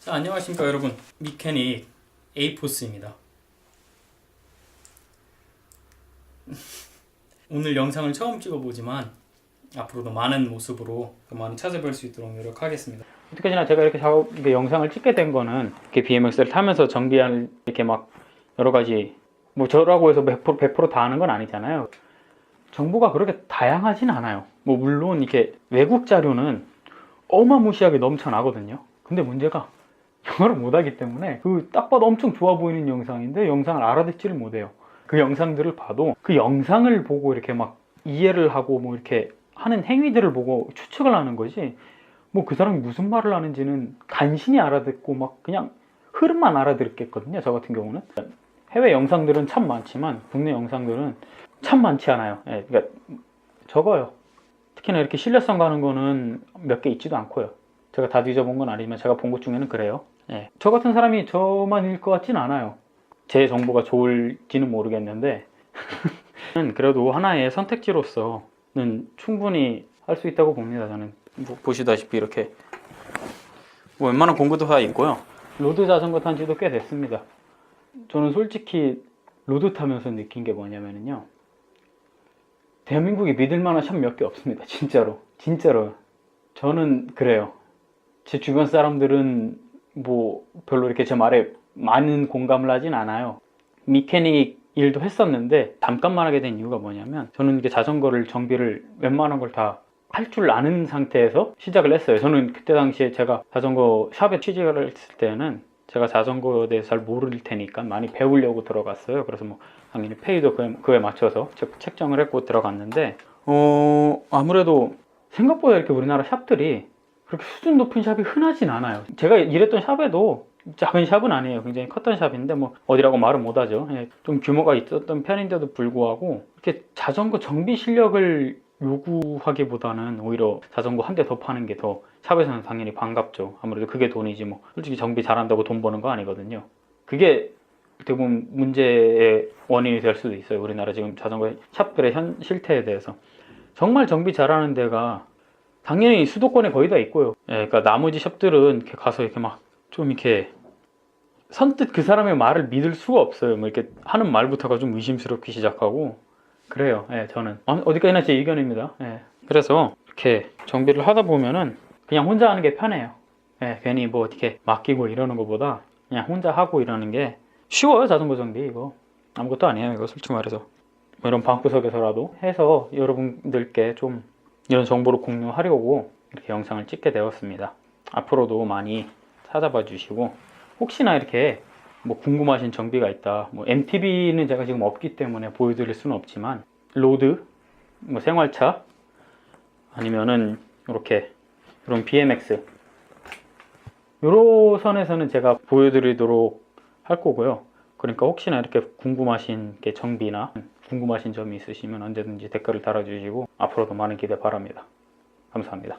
자 안녕하십니까 여러분. 미케닉 에이포스입니다. 오늘 영상을 처음 찍어보지만 앞으로도 많은 모습으로 더 많이 찾아뵐 수 있도록 노력하겠습니다. 어떻게지나 제가 이렇게 작업 영상을 찍게 된 거는 이렇게 BMX를 타면서 정비한 이렇게 막 여러 가지 뭐 저라고 해서 100% 100%다 하는 건 아니잖아요. 정보가 그렇게 다양하진 않아요. 뭐 물론 이렇게 외국 자료는 어마무시하게 넘쳐나거든요 근데 문제가 영어를 못하기 때문에 그 딱 봐도 엄청 좋아 보이는 영상인데 영상을 알아듣지를 못해요. 그 영상들을 봐도 그 영상을 보고 이렇게 막 이해를 하고 뭐 이렇게 하는 행위들을 보고 추측을 하는 거지 뭐 그 사람이 무슨 말을 하는지는 간신히 알아듣고 막 그냥 흐름만 알아듣겠거든요. 저 같은 경우는 해외 영상들은 참 많지만 국내 영상들은 참 많지 않아요. 예, 그러니까 적어요. 특히나 이렇게 신뢰성 가는 거는 몇 개 있지도 않고요. 제가 다 뒤져본 건 아니지만 제가 본 것 중에는 그래요. 예. 저 같은 사람이 저만일 것 같진 않아요. 제 정보가 좋을지는 모르겠는데 그래도 하나의 선택지로서는 충분히 할 수 있다고 봅니다. 저는 뭐 보시다시피 이렇게 뭐 웬만한 공부도 다 있고요. 로드 자전거 탄 지도 꽤 됐습니다. 저는 솔직히 로드 타면서 느낀 게 뭐냐면요. 대한민국에 믿을 만한 샵 몇 개 없습니다. 진짜로. 진짜로. 저는 그래요. 제 주변 사람들은 뭐 별로 이렇게 제 말에 많은 공감을 하진 않아요. 미케닉 일도 했었는데 잠깐만 하게 된 이유가 뭐냐면 저는 이게 자전거를 정비를 웬만한 걸 다 할 줄 아는 상태에서 시작을 했어요. 저는 그때 당시에 제가 자전거 샵에 취직을 했을 때는 제가 자전거에 대해서 잘 모를 테니까 많이 배우려고 들어갔어요. 그래서 뭐 당연히 페이도 그에, 그에 맞춰서 책- 책정을 했고 들어갔는데 어 아무래도 생각보다 이렇게 우리나라 샵들이 그렇게 수준 높은 샵이 흔하진 않아요. 제가 일했던 샵에도 작은 샵은 아니에요. 굉장히 컸던 샵인데 뭐 어디라고 말은 못하죠. 예, 좀 규모가 있었던 편인데도 불구하고 이렇게 자전거 정비 실력을 요구하기보다는 오히려 자전거 한 대 더 파는 게 더 샵에서는 당연히 반갑죠. 아무래도 그게 돈이지 뭐 솔직히 정비 잘한다고 돈 버는 거 아니거든요. 그게 대부분 문제의 원인이 될 수도 있어요. 우리나라 지금 자전거 샵들의 현 실태에 대해서 정말 정비 잘하는 데가 당연히 수도권에 거의 다 있고요. 예, 그러니까 나머지 샵들은 이렇게 가서 이렇게 막 좀 이렇게 선뜻 그 사람의 말을 믿을 수가 없어요. 뭐 이렇게 하는 말부터가 좀 의심스럽기 시작하고 그래요. 예, 저는 어- 어디까지나 제 의견입니다. 예. 그래서 이렇게 정비를 하다 보면은 그냥 혼자 하는 게 편해요. 예, 괜히 뭐 어떻게 맡기고 이러는 것보다 그냥 혼자 하고 이러는 게 쉬워요. 자전거 정비 이거 아무것도 아니에요. 이거 솔직히 말해서 뭐 이런 방구석에서라도 해서 여러분들께 좀 이런 정보를 공유하려고 이렇게 영상을 찍게 되었습니다. 앞으로도 많이 찾아봐 주시고 혹시나 이렇게 뭐 궁금하신 정비가 있다. 뭐 MTB는 제가 지금 없기 때문에 보여드릴 수는 없지만 로드, 뭐 생활차 아니면은 이렇게 이런 BMX 요런 선에서는 제가 보여드리도록 할 거고요. 그러니까 혹시나 이렇게 궁금하신 게 정비나 궁금하신 점이 있으시면 언제든지 댓글을 달아주시고 앞으로도 많은 기대 바랍니다. 감사합니다.